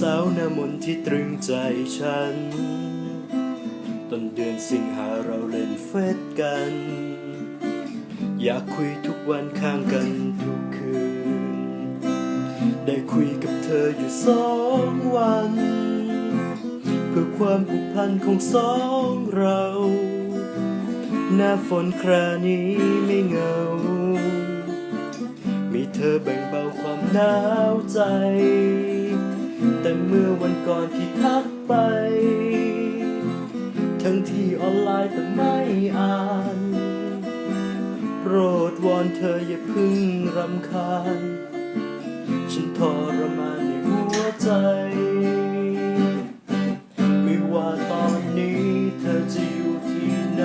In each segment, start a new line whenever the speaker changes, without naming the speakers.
สาวหน้ามนที่ตรึงใจฉัน ต้นเดือนสิงหาเราเล่นเฟซกัน อยากคุยทุกวันข้างกันทุกคืน ได้คุยกับเธออยู่สองวัน เพื่อความผูกพันของสองเรา หน้าฝนครานี้ไม่เหงา มีเธอแบ่งเบาความหนาวใจ แต่เมื่อวันก่อนที่ทักไป ทั้งที่ออนไลน์แต่ไม่อ่าน โปรดวอนเธออย่าพึ่งรำคาญ ฉันทรมานในหัวใจ ไม่ว่าตอนนี้เธอจะอยู่ที่ไหน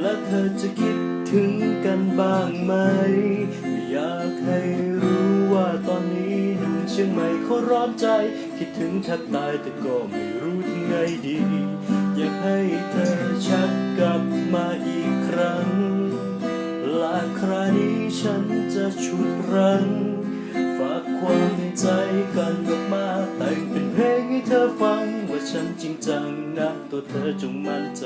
และเธอจะคิดถึงกันบ้างไหม ยงใหม่เขาร้อนใจ คิดถึงแทบตายแต่ก็ไม่รู้ทำไงดี อยากให้เธอชักกลับมาอีกครั้ง และคราวนี้ฉันจะชุดรัง ฝากความในใจกันออกมาแต่งเป็นเพลงให้เธอฟัง ว่าฉันจริงจังนะตัวเธอจงมั่นใจ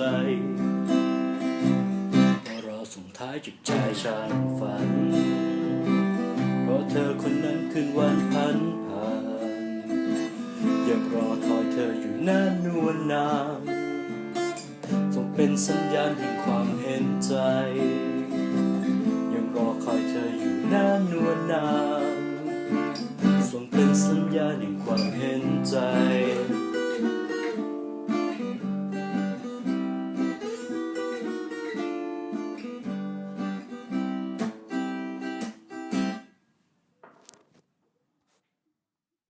รอส่งท้ายจุดใจฉันฝัน เธออยู่นานวลนานส่งเป็นสัญญาณแห่งความเห็นใจ